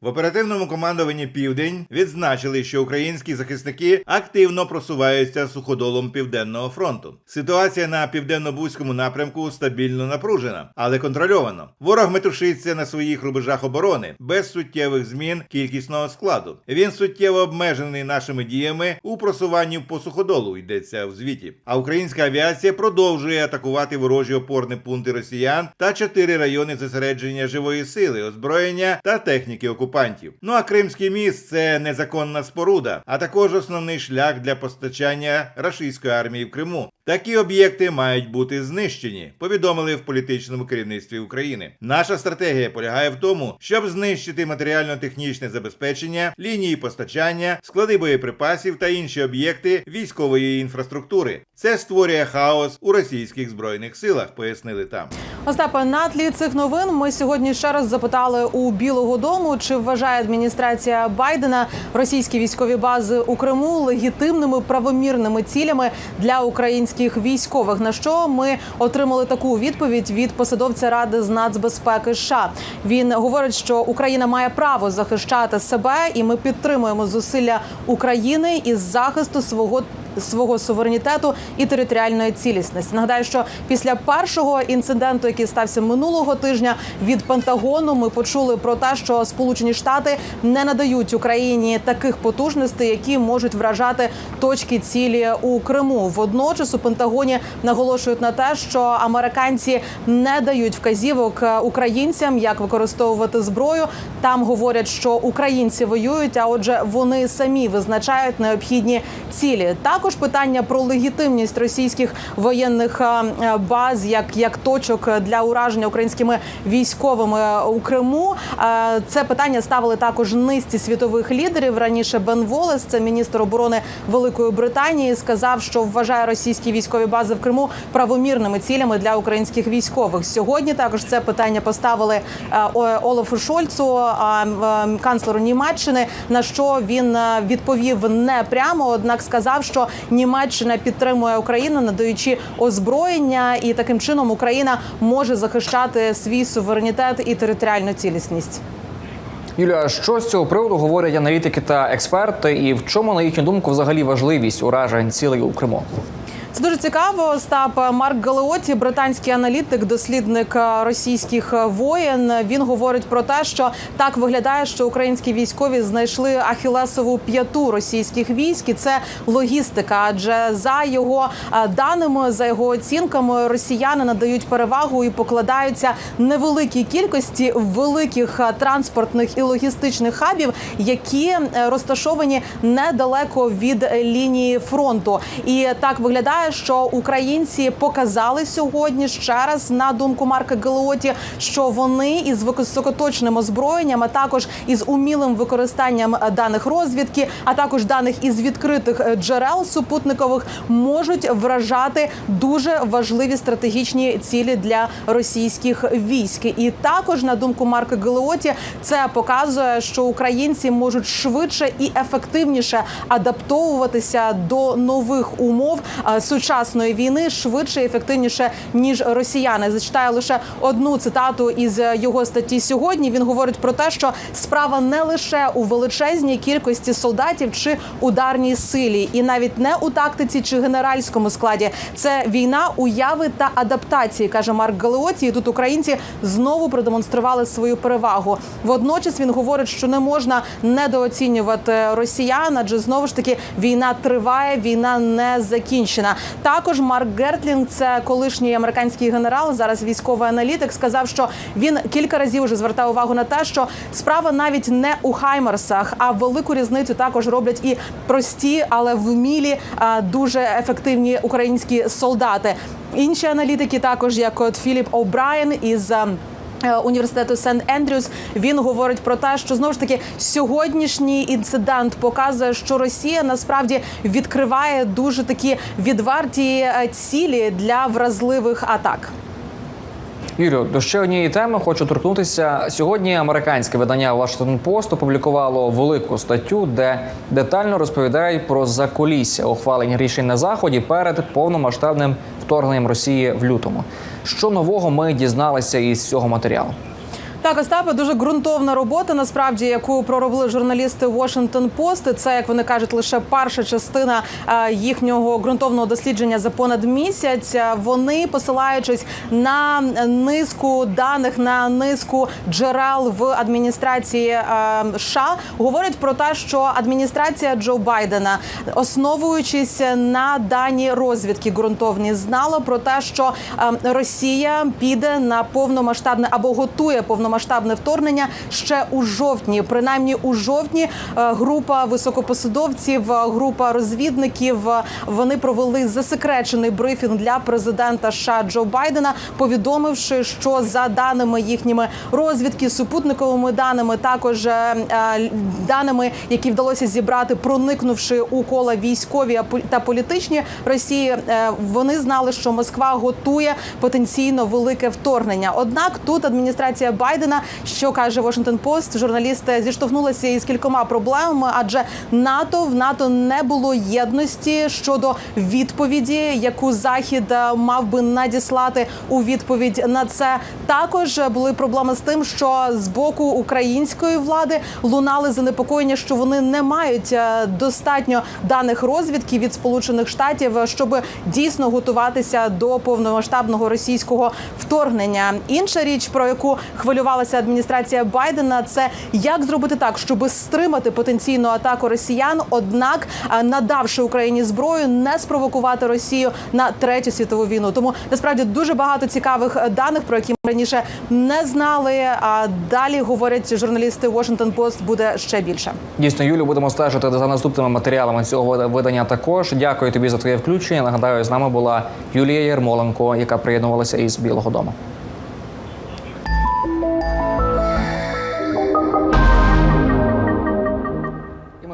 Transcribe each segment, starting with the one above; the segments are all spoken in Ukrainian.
В оперативному командуванні Південь відзначили, що українські захисники активно просуваються суходолом Південного фронту. Ситуація на південно-бузькому напрямку стабільно напружена, але контрольовано. Ворог метушиться на своїх рубежах оборони без суттєвих змін кількісного складу. Він суттєво обмежений нашими діями у просуванні по суходолу. Йдеться в звіті. А українська авіація продовжує атакувати ворожі опорні пункти росіян та чотири райони зосередження живої сили, озброєння та техніки окупантів. Ну а Кримський міст це незаконна споруда, а також основний шлях для постачання рашистської армії в Криму. Такі об'єкти мають бути знищені, повідомили в політичному керівництві України. Наша стратегія полягає в тому, щоб знищити матеріально-технічне забезпечення, лінії постачання, склади боєприпасів та інші об'єкти військової інфраструктури. Це створює хаос у російських збройних силах, пояснили там. Остапе, на тлі цих новин ми сьогодні ще раз запитали у Білого Дому, чи вважає адміністрація Байдена російські військові бази у Криму легітимними правомірними цілями для українських військових. На що ми отримали таку відповідь від посадовця ради з нацбезпеки США. Він говорить, що Україна має право захищати себе, і ми підтримуємо зусилля України із захисту свого свого суверенітету і територіальної цілісності. Нагадаю, що після першого інциденту, який стався минулого тижня, від Пентагону ми почули про те, що Сполучені Штати не надають Україні таких потужностей, які можуть вражати точки цілі у Криму. Водночас у Пентагоні наголошують на те, що американці не дають вказівок е, українцям, як використовувати зброю. Там говорять, що українці воюють, а отже, вони самі визначають необхідні цілі. Також питання про легітимність російських воєнних е, баз, як, як точок для ураження українськими військовими у Криму. Е, Це питання ставили також низці світових лідерів. Раніше Бен Волес, це міністр оборони Великої Британії, сказав, що вважає російські військові бази в Криму правомірними цілями для українських військових. Сьогодні також це питання поставили е, Олафу Шольцу, канцлеру Німеччини. На що він відповів не прямо, однак сказав, що Німеччина підтримує Україну, надаючи озброєння, і таким чином Україна може захищати свій суверенітет і територіальну цілісність. Юлія, що з цього приводу говорять аналітики та експерти, і в чому, на їхню думку, взагалі важливість уражень цілей у Криму? Це дуже цікаво. Остап Марк Галеоті, британський аналітик, дослідник е, російських е, воєн. Він говорить про те, що так виглядає, що українські військові знайшли ахілесову п'яту російських військ. І це логістика. Адже за його е, даними, за його оцінками, росіяни надають перевагу і покладаються невеликій кількості великих транспортних і логістичних хабів, які розташовані недалеко від лінії фронту. І так виглядає, що українці показали сьогодні ще раз на думку Марка Гелеоті, що вони із високоточним озброєнням, а також із умілим використанням даних розвідки, а також даних із відкритих е, джерел супутникових можуть вражати дуже важливі стратегічні цілі для російських військ. І також на думку Марка Гелеоті, це показує, що українці можуть швидше і ефективніше адаптовуватися до нових умов е, сучасної війни швидше і ефективніше ніж росіяни. Зачитаю лише одну цитату із його статті сьогодні. Він говорить про те, що справа не лише у величезній кількості солдатів чи ударній силі, і навіть не у тактиці чи генеральському складі. Це війна уяви та адаптації, каже Марк Галеоті. І тут українці знову продемонстрували свою перевагу. Водночас він говорить, що не можна недооцінювати росіян, адже знову ж таки війна триває, війна не закінчена. Також Марк Гертлінг, це колишній американський генерал, зараз військовий аналітик, сказав, що він кілька разів вже звертав увагу на те, що справа навіть не у хаймерсах, а велику різницю також роблять і прості, але вмілі, дуже ефективні українські солдати. Інші аналітики, також як от Філіп О'Брайен із. Е, Університету Сент Ендрюс він говорить про те, що знову ж таки сьогоднішній інцидент показує, що Росія насправді відкриває дуже такі відверті е, цілі для вразливих атак. Юрію, до ще однієї теми хочу торкнутися. Сьогодні американське видання Washington Post опублікувало велику статтю, де детально розповідають про закулісся ухвалення рішень на заході перед повномасштабним вторгненням Росії в лютому. Що нового ми дізналися із цього матеріалу? Так, Остапе, дуже ґрунтовна робота, насправді, яку проробили журналісти Washington Post. Це, як вони кажуть, лише перша частина е, їхнього ґрунтовного дослідження за понад місяць. Е, Вони, посилаючись на низку даних, на низку джерел в адміністрації е, США, говорять про те, що адміністрація Джо Байдена, основуючись на дані розвідки ґрунтовні, знала про те, що Росія піде на повномасштабне або готує повномасштабне вторгнення ще у жовтні. Принаймні у жовтні е, група високопосадовців, е, група розвідників е, вони провели засекречений брифінг для президента США Джо Байдена, повідомивши, що за даними їхніми розвідки, супутниковими даними, також даними, які вдалося зібрати, проникнувши у кола військові та політичні Росії, вони знали, що Москва готує потенційно велике вторгнення. Однак тут адміністрація Байдена, що каже Washington Post, журналісти зіштовхнулися із кількома проблемами, адже НАТО в НАТО не було єдності щодо відповіді, яку захід е, мав би надіслати у відповідь на це. Також були проблеми з тим, що з боку української влади лунали занепокоєння, що вони не мають е, достатньо даних розвідки від Сполучених Штатів, щоб дійсно готуватися до повномасштабного російського вторгнення. Інша річ, про яку хвилювалася адміністрація Байдена, це як зробити так, щоб стримати потенційну атаку росіян, однак е, надавши Україні зброю, не спровокувати Росію на третю світову війну. Тому насправді дуже багато цікавих е, даних, про які ми раніше не знали. А далі говорять журналісти Washington Post, буде ще більше. Дійсно, Юлю, будемо стежити за наступними матеріалами цього видання. Також дякую тобі за твоє включення. Нагадаю, з нами була Юлія Єрмоленко, яка приєднувалася із Білого Дому.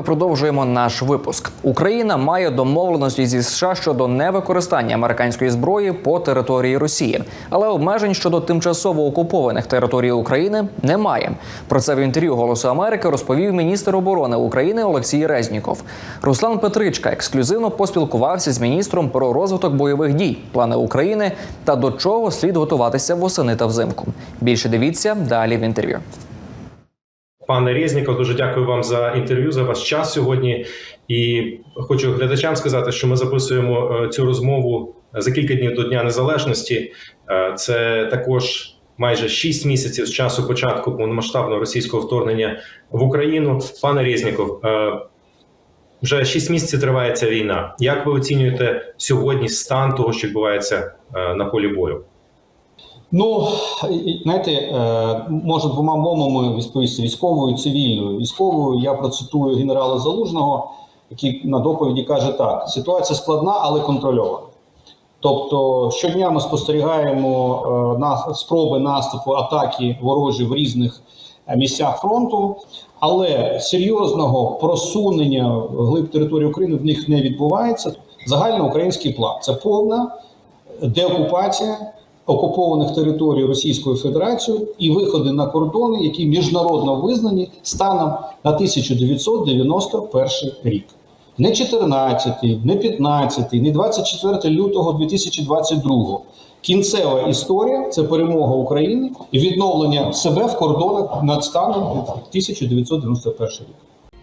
Продовжуємо наш випуск. Україна має домовленості зі США щодо невикористання американської зброї по території Росії, але обмежень щодо тимчасово окупованих територій України немає. Про це в інтерв'ю Голосу Америки розповів міністр оборони України Олексій Резніков. Руслан Петричка ексклюзивно поспілкувався з міністром про розвиток бойових дій, плани України та до чого слід готуватися восени та взимку. Більше дивіться далі в інтерв'ю. Пане Резніков, дуже дякую вам за інтерв'ю, за ваш час сьогодні. І хочу глядачам сказати, що ми записуємо е, цю розмову за кілька днів до Дня Незалежності. Е, Це також майже шість місяців з часу початку повномасштабного російського вторгнення в Україну. Пане Резніков, е, вже шість місяців триває ця війна. Як ви оцінюєте сьогодні стан того, що відбувається е, на полі бою? Ну, знаєте, е, можу двома мовами відповісти військовою цивільною. Військовою я процитую генерала Залужного, який на доповіді каже так: ситуація складна, але контрольована. Тобто щодня ми спостерігаємо е, на спроби наступу атаки ворожі в різних е, місцях фронту, але серйозного просунення глиб території України в них не відбувається. Загальноукраїнський план це повна деокупація окупованих територій Російською Федерацією і виходи на кордони, які міжнародно визнані станом на 1991 рік. Не 14, не 15, не 24 лютого 2022. Кінцева історія це перемога України і відновлення себе в кордонах над станом 1991 рік.